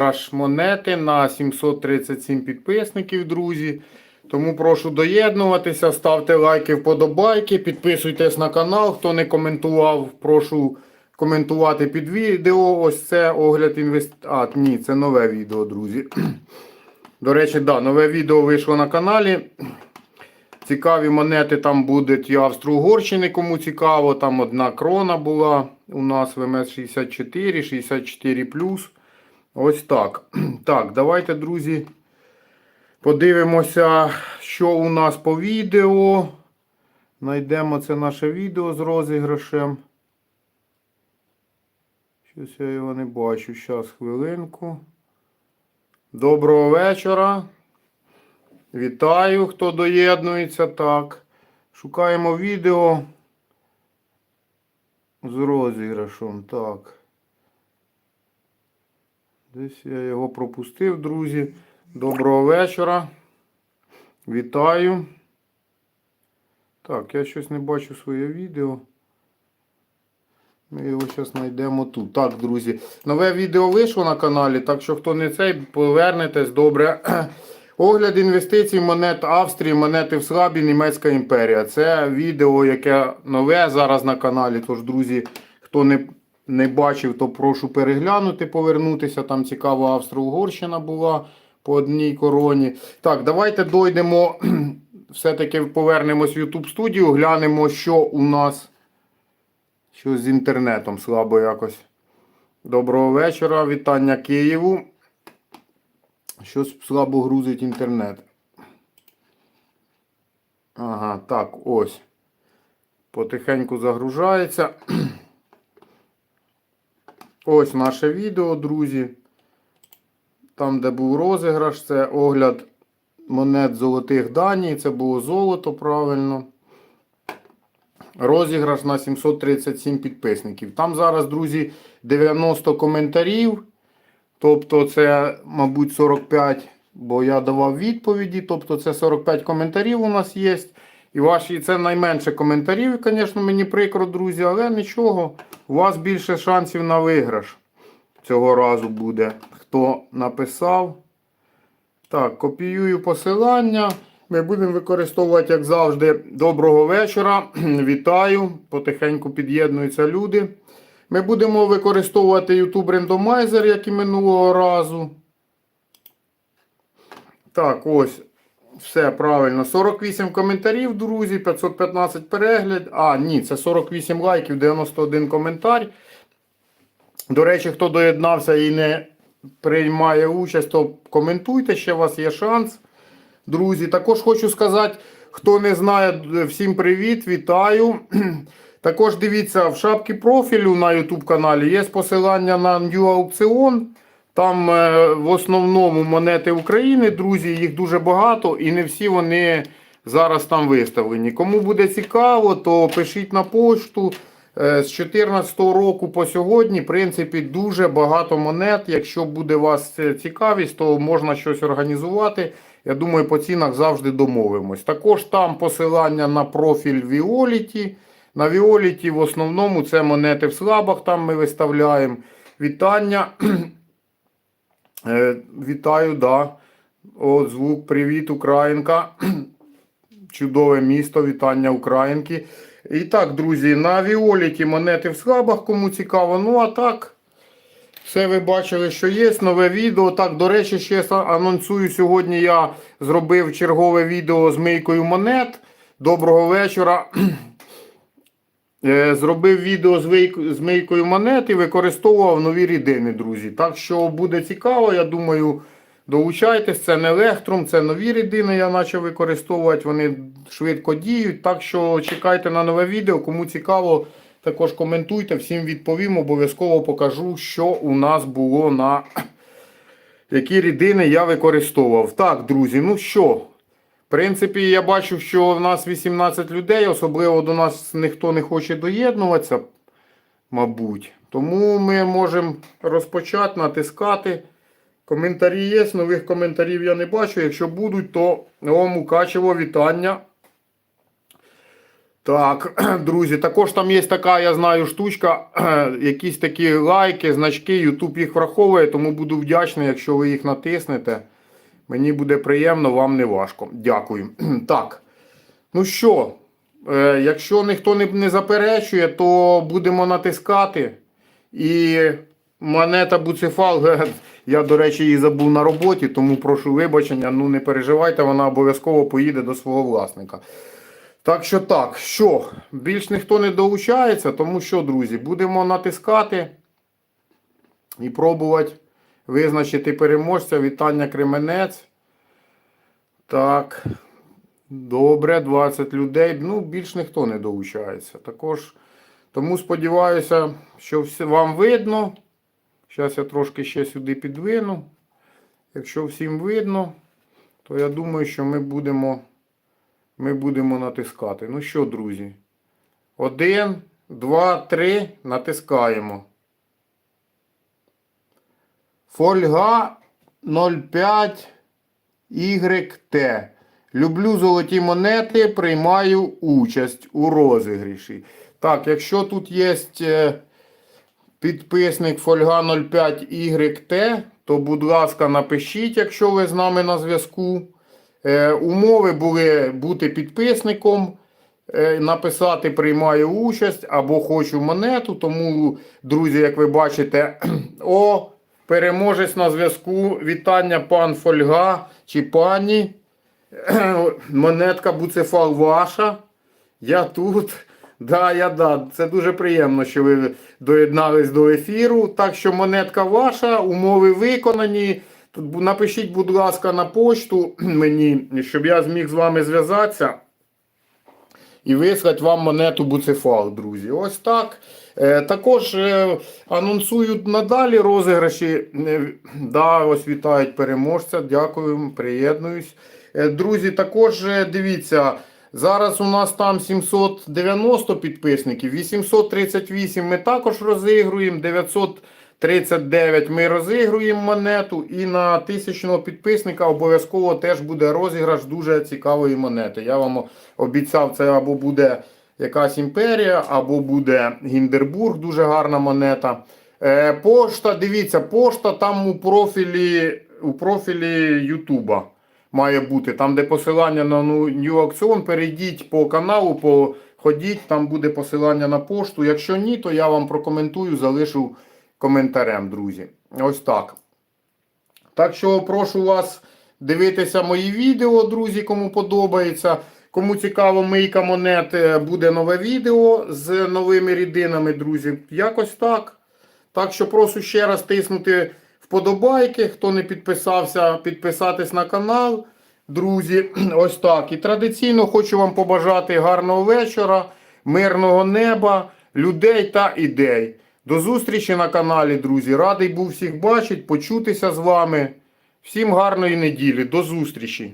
розіграш монети на 737 підписників, друзі. Тому прошу доєднуватися, ставте лайки, вподобайки, підписуйтесь на канал. Хто не коментував, прошу коментувати під відео. Ось це огляд інвест... А, ні, це нове відео, друзі. До речі, да, нове відео вийшло на каналі. Цікаві монети там будуть і Австро-Угорщини, кому цікаво. Там одна крона була у нас ВМС 64, 64 Ось так. Так, давайте, друзі, подивимося, що у нас по відео. Найдемо це наше відео з розіграшем. Щось я його не бачу. Зараз хвилинку. Доброго вечора. Вітаю, хто доєднується. Так. Шукаємо відео з розіграшем. Так. Десь я його пропустив, друзі. Доброго вечора. Вітаю. Так, я щось не бачу своє відео. Ми його зараз знайдемо тут. Так, друзі. Нове відео вийшло на каналі, так що хто не цей, повернетесь добре. Огляд інвестицій монет Австрії, монети в слабі, Німецька імперія. Це відео, яке нове зараз на каналі. Тож, друзі, хто не не бачив, то прошу переглянути, повернутися. Там цікава Австро-Угорщина була по одній короні. Так, давайте дойдемо. Все-таки повернемось в YouTube студію, глянемо, що у нас що з інтернетом слабо якось. Доброго вечора, вітання Києву. Щось слабо грузить інтернет. Ага, так, ось. Потихеньку загружається. Ось наше відео, друзі. Там, де був розіграш, це огляд монет золотих Данії. Це було золото, правильно. Розіграш на 737 підписників. Там зараз, друзі, 90 коментарів. Тобто, це, мабуть, 45, бо я давав відповіді. Тобто, це 45 коментарів у нас є. І ваші це найменше коментарів, звісно, мені прикро, друзі, але нічого. У вас більше шансів на виграш. Цього разу буде. Хто написав. Так, копіюю посилання. Ми будемо використовувати, як завжди, доброго вечора. Вітаю. Потихеньку під'єднуються люди. Ми будемо використовувати YouTube Randomizer, як і минулого разу. Так, ось. Все правильно. 48 коментарів, друзі, 515 переглядів. А, ні, це 48 лайків, 91 коментар. До речі, хто доєднався і не приймає участь, то коментуйте, ще у вас є шанс. Друзі, також хочу сказати, хто не знає, всім привіт, вітаю. Також дивіться, в шапці профілю на YouTube каналі є посилання на New Аукціон. Там е, в основному монети України, друзі, їх дуже багато і не всі вони зараз там виставлені. Кому буде цікаво, то пишіть на пошту. Е, З 2014 року по сьогодні, в принципі, дуже багато монет. Якщо буде вас цікавість, то можна щось організувати. Я думаю, по цінах завжди домовимось. Також там посилання на профіль Віоліті. На Віоліті в основному це монети в слабах, там ми виставляємо. Вітання. Е, Вітаю, да. О, звук, привіт, Українка. Чудове місто, вітання Українки. І так, друзі, на Віоліті монети в слабах, кому цікаво. Ну, а так, все ви бачили, що є. Нове відео. Так, до речі, ще анонсую. Сьогодні я зробив чергове відео з мийкою монет. Доброго вечора. Е, Зробив відео з мийкою монет і використовував нові рідини, друзі. Так що буде цікаво, я думаю, долучайтесь. Це не електрум, це нові рідини я почав використовувати. Вони швидко діють. Так що чекайте на нове відео. Кому цікаво, також коментуйте, всім відповім. Обов'язково покажу, що у нас було на які рідини я використовував. Так, друзі, ну що. Принципі, я бачу, що в нас 18 людей, особливо до нас ніхто не хоче доєднуватися, мабуть. Тому ми можемо розпочати, натискати. Коментарі є, нових коментарів я не бачу. Якщо будуть, то Мукачево, вітання. Так, друзі, також там є така, я знаю, штучка, якісь такі лайки, значки, YouTube їх враховує, тому буду вдячний, якщо ви їх натиснете. Мені буде приємно, вам не важко. Дякую. Так. Ну що, е, якщо ніхто не, не заперечує, то будемо натискати. І монета Буцефал, я, до речі, її забув на роботі, тому прошу вибачення. Ну не переживайте, вона обов'язково поїде до свого власника. Так що так, що, більш ніхто не долучається, тому що, друзі, будемо натискати і пробувати визначити переможця. Вітання Кременець. Так. Добре, 20 людей. Ну, більш ніхто не долучається. Також, тому сподіваюся, що вам видно. Зараз я трошки ще сюди підвину. Якщо всім видно, то я думаю, що ми будемо, ми будемо натискати. Ну що, друзі? Один, два, три. Натискаємо. Фольга 05 YT. Люблю золоті монети, приймаю участь у розігріші. Так, якщо тут є е, підписник Фольга 05 YT, то, будь ласка, напишіть, якщо ви з нами на зв'язку. Е, умови були бути підписником, е, написати приймаю участь або хочу монету. Тому, друзі, як ви бачите, о, переможець на зв'язку. Вітання, пан Фольга чи пані. Монетка Буцефал ваша. Я тут. Да, я да. Це дуже приємно, що ви доєднались до ефіру. Так що монетка ваша, умови виконані. Напишіть, будь ласка, на почту мені, щоб я зміг з вами зв'язатися і вислати вам монету Буцефал, друзі. Ось так. Е, також е, анонсують надалі розіграші. Е, да, ось вітають переможця. Дякую, приєднуюсь. Друзі, також дивіться. Зараз у нас там 790 підписників, 838 ми також розігруємо, 939 ми розігруємо монету. І на тисячного підписника обов'язково теж буде розіграш дуже цікавої монети. Я вам обіцяв, це або буде якась імперія, або буде Гіндербург, дуже гарна монета. Е, пошта, дивіться, пошта там у профілі, у профілі Ютуба має бути. Там, де посилання на ну, New Auktion, перейдіть по каналу, походіть, там буде посилання на пошту. Якщо ні, то я вам прокоментую, залишу коментарем, друзі. Ось так. Так що прошу вас дивитися мої відео, друзі, кому подобається. Кому цікаво, мийка монет, е, буде нове відео з новими рідинами, друзі. Якось так. Так що прошу ще раз тиснути вподобайки. Хто не підписався, підписатись на канал. Друзі, ось так. І традиційно хочу вам побажати гарного вечора, мирного неба, людей та ідей. До зустрічі на каналі, друзі. Радий був всіх бачити, почутися з вами. Всім гарної неділі. До зустрічі!